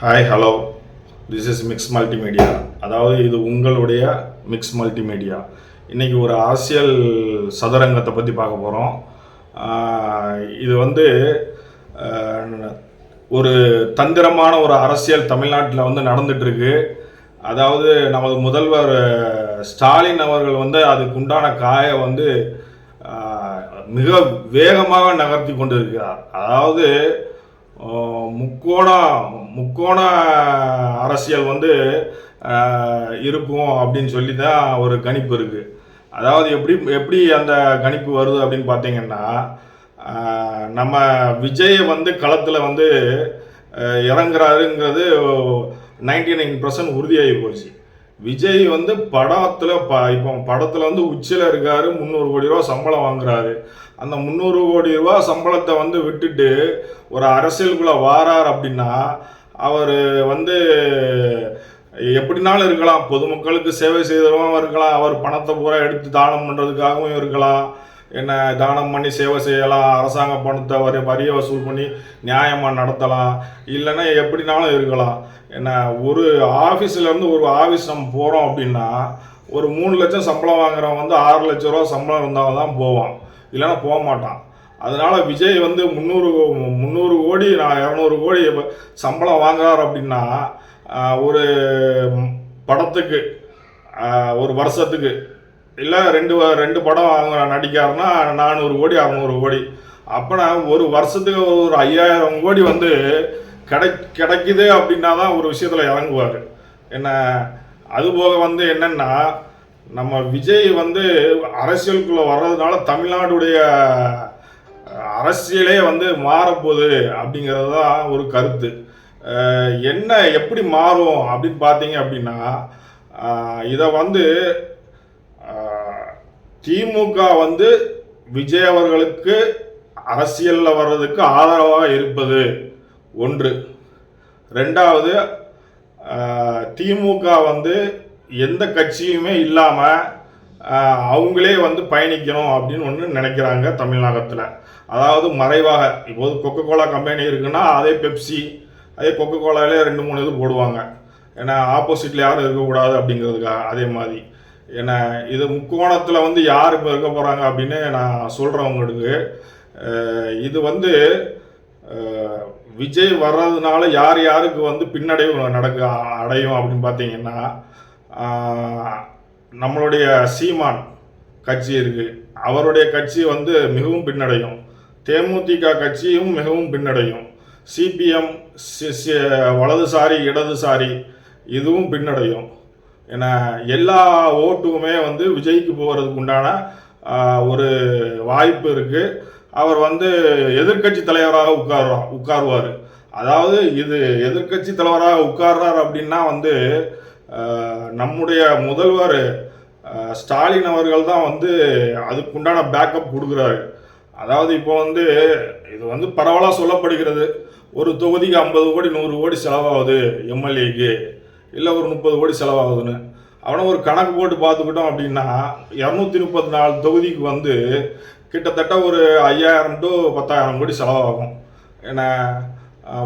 Hi hello this is mix multimedia அதாவது இது உங்களுடைய மிக்ஸ் மல்டிமீடியா இன்றைக்கி ஒரு அரசியல் சதுரங்கத்தை பற்றி பார்க்க போகிறோம் இது வந்து ஒரு தந்திரமான ஒரு அரசியல் தமிழ்நாட்டில் வந்து நடந்துகிட்ருக்கு அதாவது நமது முதல்வர் ஸ்டாலின் அவர்கள் வந்து அதுக்கு உண்டான காயை வந்து மிக வேகமாக நகர்த்தி கொண்டு இருக்கிறார் அதாவது முக்கோண முக்கோண அரசியல் வந்து இருக்கும் அப்படின்னு சொல்லி தான் ஒரு கணிப்பு இருக்குது அதாவது எப்படி எப்படி அந்த கணிப்பு வருது அப்படின்னு பார்த்தீங்கன்னா நம்ம விஜய் வந்து களத்தில் வந்து இறங்குறாருங்கிறது நைன்டி நைன் பர்சன்ட் உறுதியாகி போச்சு. விஜய் வந்து படத்தில் ப இப்போ படத்தில் வந்து உச்சியில் இருக்காரு முந்நூறு கோடி ரூபா சம்பளம் வாங்குறாரு. அந்த முந்நூறு கோடி ரூபா சம்பளத்தை வந்து விட்டுட்டு ஒரு அரசியலுக்குள்ளே வாரார் அப்படின்னா அவர் வந்து எப்படினாலும் இருக்கலாம். பொதுமக்களுக்கு சேவை செய்தவரும் இருக்கலாம். அவர் பணத்தை பூரா எடுத்து தானம் பண்ணுறதுக்காகவும் இருக்கலாம். என்ன தானம் பண்ணி சேவை செய்யலாம் அரசாங்க பணத்தை வரி வரியை வசூல் பண்ணி நியாயமாக நடத்தலாம். இல்லைன்னா எப்படினாலும் இருக்கலாம். என்ன ஒரு ஆஃபீஸ்லேருந்து ஒரு ஆஃபீஸ் நம்ம போகிறோம் அப்படின்னா ஒரு மூணு லட்சம் சம்பளம் வாங்குறவன் வந்து ஆறு லட்ச ரூபா சம்பளம் இருந்தால் தான் போவான். இல்லைன்னா போக மாட்டான். அதனால் விஜய் வந்து முந்நூறு முந்நூறு கோடி நான் இரநூறு கோடி சம்பளம் வாங்குறார் அப்படின்னா ஒரு படத்துக்கு ஒரு வருஷத்துக்கு இல்லை ரெண்டு வ- ரெண்டு படம் அவங்க நடிக்காருன்னா நானூறு கோடி அறநூறு கோடி. அப்போனா ஒரு வருஷத்துக்கு ஒரு ஐயாயிரம் கோடி வந்து கிடை கிடைக்குது அப்படின்னா தான் ஒரு விஷயத்தில் இறங்குவார். என்ன அதுபோக வந்து என்னென்னா நம்ம விஜய் வந்து அரசியலுக்குள்ளே வர்றதுனால தமிழ்நாடுடைய அரசியலே வந்து மாறப்போகுது அப்படிங்கிறது தான் ஒரு கருத்து. என்ன எப்படி மாறும் அப்படின்னு பார்த்தீங்க அப்படின்னா இதை வந்து திமுக வந்து விஜய் அவர்களுக்கு அரசியலில் வர்றதுக்கு ஆதரவாக இருப்பது ஒன்று. ரெண்டாவது திமுக வந்து எந்த கட்சியுமே இல்லாமல் அவங்களே வந்து பயணிக்கணும் அப்படின்னு ஒன்று நினைக்கிறாங்க தமிழ்நாட்டில் அதாவது மறைவாக இப்போது கொக்கோ கோலா கம்பெனி இருக்குன்னா அதே பெப்சி அதே கொக்கோ கோலாலே ரெண்டு மூணு இது போடுவாங்க. ஏன்னா ஆப்போசிட்டில் யாரும் இருக்கக்கூடாது அப்படிங்கிறதுக்காக அதே மாதிரி. ஏன்னா இது முக்கோணத்தில் வந்து யார் இப்போ இருக்க போகிறாங்க அப்படின்னு நான் சொல்கிறேன் உங்களுக்கு. இது வந்து விஜய் வர்றதுனால யார் யாருக்கு வந்து பின்னடைவு நடக்க அடையும் அப்படின்னு பார்த்தீங்கன்னா நம்மளுடைய சீமான் கட்சி இருக்கு. அவருடைய கட்சி வந்து மிகவும் பின்னடையும். தேமுதிக கட்சியும் மிகவும் பின்னடையும். சிபிஎம் வலதுசாரி இடதுசாரி இதுவும் பின்னடையும். ஏன்னா எல்லா ஓட்டுமே வந்து விஜய்க்கு போகிறதுக்கு உண்டான ஒரு வாய்ப்பு இருக்குது அவர் வந்து எதிர்க்கட்சி தலைவராக உட்கார் உட்காருவார். அதாவது இது எதிர்க்கட்சி தலைவராக உட்கார்றார் அப்படின்னா வந்து நம்முடைய முதல்வர் ஸ்டாலின் அவர்கள் தான் வந்து அதுக்குண்டான பேக்கப் கொடுக்குறாரு. அதாவது இப்போ வந்து இது வந்து பரவலாக சொல்லப்படுகிறது. ஒரு தொகுதிக்கு ஐம்பது கோடி நூறு கோடி செலவாகுது எம்எல்ஏக்கு. இல்லை ஒரு முப்பது கோடி செலவாகுதுன்னு. அவனை ஒரு கணக்கு போட்டு பார்த்துக்கிட்டோம் அப்படின்னா இரநூத்தி முப்பத்தி நாலு தொகுதிக்கு வந்து கிட்டத்தட்ட ஒரு ஐயாயிரம் டு பத்தாயிரம் கோடி செலவாகும். ஏன்னா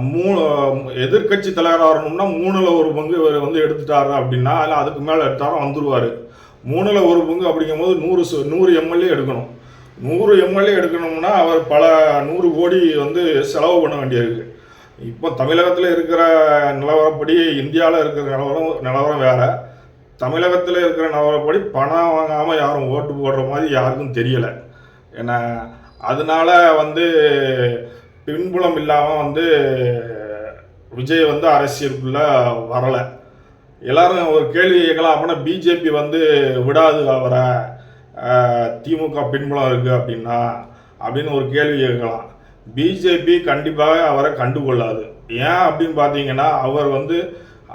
மூணு எதிர்க்கட்சி தலைவராக வரணும்னா மூணில் ஒரு பங்கு இவர் வந்து எடுத்துட்டாரு அப்படின்னா இல்லை அதுக்கு மேலே எடுத்தாலும் வந்துடுவார் மூணில் ஒரு பங்கு அப்படிங்கும்போது நூறு சு- நூறு எம்எல்ஏ எடுக்கணும். நூறு எம்எல்ஏ எடுக்கணும்னா அவர் பல நூறு கோடி வந்து செலவு பண்ண வேண்டியிருக்கு. இப்போ தமிழகத்தில் இருக்கிற நிலவரப்படி இந்தியாவில் இருக்கிற நிலவரம் நிலவரம் வேறு. தமிழகத்தில் இருக்கிற நிலவரப்படி பணம் வாங்காமல் யாரும் ஓட்டு போடுற மாதிரி யாருக்கும் தெரியலை. ஏன்னா அதனால வந்து பின்புலம் இல்லாமல் வந்து விஜய் வந்து அரசியலுக்குள்ளே வரலை. எல்லாரும் ஒரு கேள்வி கேட்கலாம் அப்படின்னா பிஜேபி வந்து விடாது அவரை. திமுக பின்புலம் இருக்குது அப்படின்னா அப்படின்னு ஒரு கேள்வி கேட்கலாம். பிஜேபி கண்டிப்பாக அவரை கண்டுகொள்ளாது. ஏன் அப்படின்னு பார்த்தீங்கன்னா அவர் வந்து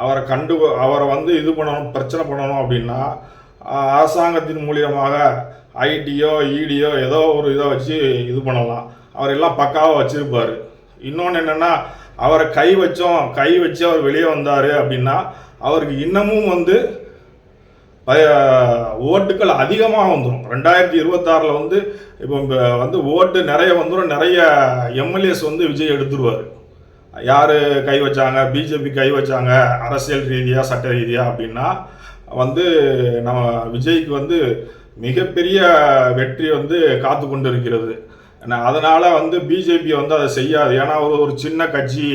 அவரை கண்டு அவரை வந்து இது பண்ணணும் பிரச்சனை பண்ணணும் அப்படின்னா அரசாங்கத்தின் மூலியமாக ஐடியோ இடியோ ஏதோ ஒரு இதை வச்சு இது பண்ணலாம். அவர் எல்லாம் பக்காவாக வச்சுருப்பார். இன்னொன்று என்னென்னா அவரை கை வச்சோம் கை வச்சு அவர் வெளியே வந்தார் அப்படின்னா அவருக்கு இன்னமும் வந்து ஓட்டுகள் அதிகமாக வந்துடும் ரெண்டாயிரத்தி இருபத்தாறில் வந்து இப்போ வந்து ஓட்டு நிறைய வந்துடும் நிறைய எம்எல்ஏஸ் வந்து விஜய் எடுத்துருவார். யார் கை வச்சாங்க? பிஜேபி கை வச்சாங்க. அரசியல் ரீதியாக சட்ட ரீதியாக அப்படின்னா வந்து நம்ம விஜய்க்கு வந்து மிகப்பெரிய வெற்றி வந்து காத்து கொண்டு இருக்கிறது அதனால் வந்து பிஜேபி வந்து அதை செய்யாது. ஏன்னா ஒரு ஒரு சின்ன கட்சி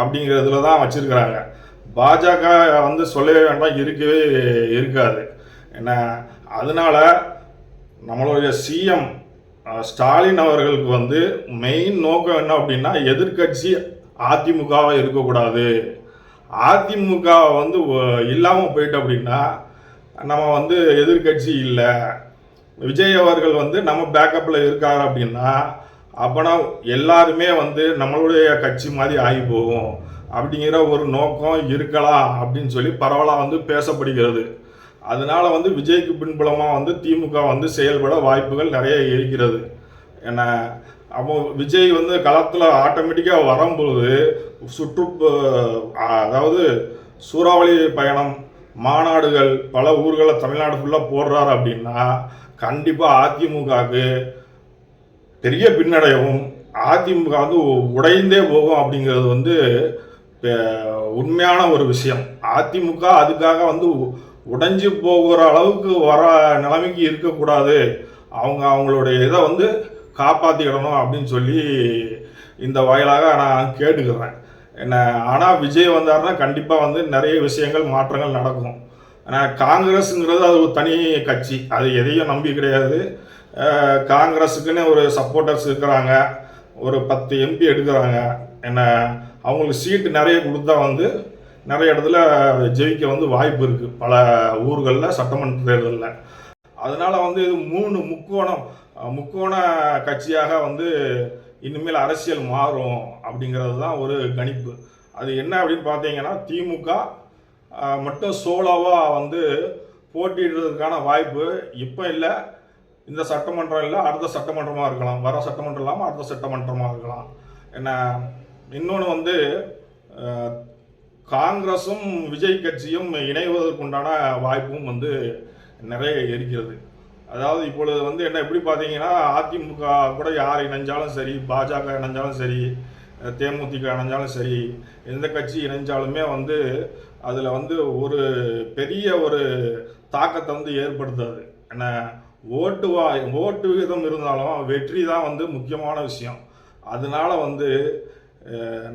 அப்படிங்கிறதுல தான் வச்சுருக்கிறாங்க. பாஜக வந்து சொல்லவே வேண்டாம் இருக்கவே இருக்காது. ஏன்னா அதனால நம்மளுடைய சிஎம் ஸ்டாலின் அவர்களுக்கு வந்து மெயின் நோக்கம் என்ன அப்படின்னா எதிர்க்கட்சி அதிமுகவாக இருக்கக்கூடாது. அதிமுக வந்து இல்லாமல் போயிட்டு அப்படின்னா நம்ம வந்து எதிர்க்கட்சி இல்லை. விஜய் அவர்கள் வந்து நம்ம பேக்கப்பில் இருக்கார் அப்படின்னா அப்போனா எல்லாருமே வந்து நம்மளுடைய கட்சி மாதிரி ஆகி போகும். அப்படிங்கிற ஒரு நோக்கம் இருக்கலாம் அப்படின்னு சொல்லி பரவலாக வந்து பேசப்படுகிறது. அதனால வந்து விஜய்க்கு பின்புலமாக வந்து திமுக வந்து செயல்பட வாய்ப்புகள் நிறைய இருக்கிறது. ஏன்னா அப்போ விஜய் வந்து களத்தில் ஆட்டோமேட்டிக்காக வரும்பொழுது சுற்று அதாவது சூறாவளி பயணம் மாநாடுகள் பல ஊர்களில் தமிழ்நாடு ஃபுல்லாக போடுறாரு அப்படின்னா கண்டிப்பாக அதிமுகவுக்கு பெரிய பின்னடைவும் அதிமுக வந்து உடைந்தே போகும் அப்படிங்கிறது வந்து உண்மையான ஒரு விஷயம். அதிமுக அதுக்காக வந்து உடைஞ்சு போகிற அளவுக்கு வர நிலைமைக்கு இருக்கக்கூடாது. அவங்க அவங்களுடைய இதை வந்து காப்பாற்றிக்கிடணும் அப்படின்னு சொல்லி இந்த வாயிலாக நான் கேட்டுக்கிறேன். என்ன ஆனால் விஜய் வந்தாருன்னா கண்டிப்பாக வந்து நிறைய விஷயங்கள் மாற்றங்கள் நடக்கும். ஆனால் காங்கிரஸுங்கிறது அது ஒரு தனி கட்சி. அது எதையும் நம்பி கிடையாது. காங்கிரஸுக்குன்னு ஒரு சப்போர்ட்டர்ஸ் இருக்கிறாங்க. ஒரு பத்து எம்பி எடுக்கிறாங்க. என்ன அவங்களுக்கு சீட்டு நிறைய கொடுத்தா வந்து நிறைய இடத்துல ஜெயிக்க வந்து வாய்ப்பு இருக்குது பல ஊர்களில் சட்டமன்ற தேர்தலில். அதனால் வந்து இது மூணு முக்கோணம். முக்கோண கட்சியாக வந்து இனிமேல் அரசியல் மாறும் அப்படிங்கிறது தான் ஒரு கணிப்பு. அது என்ன அப்படின்னு பார்த்தீங்கன்னா திமுக மட்டும் சோலோவாக வந்து போட்டியிடுறதுக்கான வாய்ப்பு இப்போ இல்லை. இந்த சட்டமன்றம் இல்லை அடுத்த சட்டமன்றமாக இருக்கலாம். வர சட்டமன்றம் இல்லாமல் அடுத்த சட்டமன்றமாக இருக்கலாம். என்ன இன்னொன்று வந்து காங்கிரஸும் விஜய் கட்சியும் இணைவதற்குண்டான வாய்ப்பும் வந்து நிறைய இருக்கிறது. அதாவது இப்பொழுது வந்து என்ன எப்படி பார்த்தீங்கன்னா அதிமுக கூட யார் இணைஞ்சாலும் சரி பாஜக இணைஞ்சாலும் சரி தேமுதிக இணைஞ்சாலும் சரி எந்த கட்சி இணைஞ்சாலுமே வந்து அதில் வந்து ஒரு பெரிய ஒரு தாக்கத்தை வந்து ஏற்படுத்தாது. என்ன ஓட்டு வா ஓட்டு விகிதம் இருந்தாலும் வெற்றி தான் வந்து முக்கியமான விஷயம். அதனால வந்து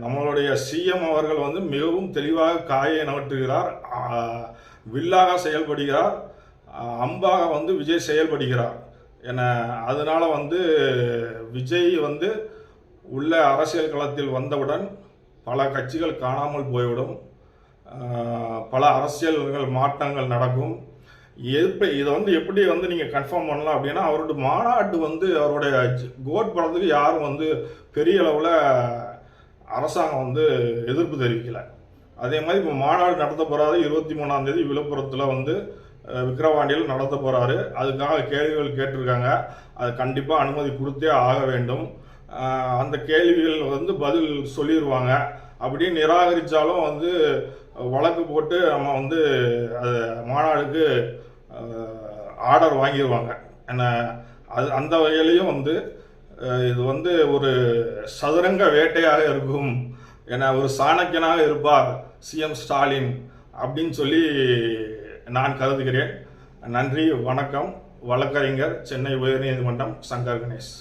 நம்மளுடைய சிஎம் அவர்கள் வந்து மிகவும் தெளிவாக காயை நகட்டுகிறார் வில்லாக செயல்படுகிறார் அம்பாக வந்து விஜய் செயல்படுகிறார். என அதனால் வந்து விஜய் வந்து உள்ள அரசியல் களத்தில் வந்தவுடன் பல கட்சிகள் காணாமல் போய்விடும். பல அரசியல்கள் மாற்றங்கள் நடக்கும். எப்படி இதை வந்து எப்படி வந்து நீங்கள் கன்ஃபார்ம் பண்ணலாம் அப்படின்னா அவருடைய மாநாட்டு வந்து அவருடைய கோட் படத்துக்கு யாரும் வந்து பெரிய அளவில் அரசாங்கம் வந்து எதிர்ப்பு தெரிவிக்கலை. அதே மாதிரி இப்போ மாநாடு நடத்த போகிறாரு இருபத்தி மூணாம் தேதி விழுப்புரத்தில் வந்து விக்கிரவாண்டியில் நடத்த போகிறாரு அதுக்காக கேள்விகள் கேட்டிருக்காங்க. அது கண்டிப்பாக அனுமதி கொடுத்தே ஆக வேண்டும். அந்த கேள்விகள் வந்து பதில் சொல்லிடுவாங்க அப்படியே நிராகரித்தாலும் வந்து வழக்கு போட்டு நம்ம வந்து அது மாநாடுக்கு ஆர்டர் வாங்கிடுவாங்க என்ன அது அந்த வகையிலையும் வந்து இது வந்து ஒரு சதுரங்க வேட்டையாக இருக்கும் என ஒரு சாணக்கியனாக இருப்பார் சிஎம் ஸ்டாலின் அப்படின்னு சொல்லி நான் கருதுகிறேன். நன்றி வணக்கம். வழக்கறிஞர் சென்னை உயர்நீதிமன்றம் சங்கர் கணேஷ்.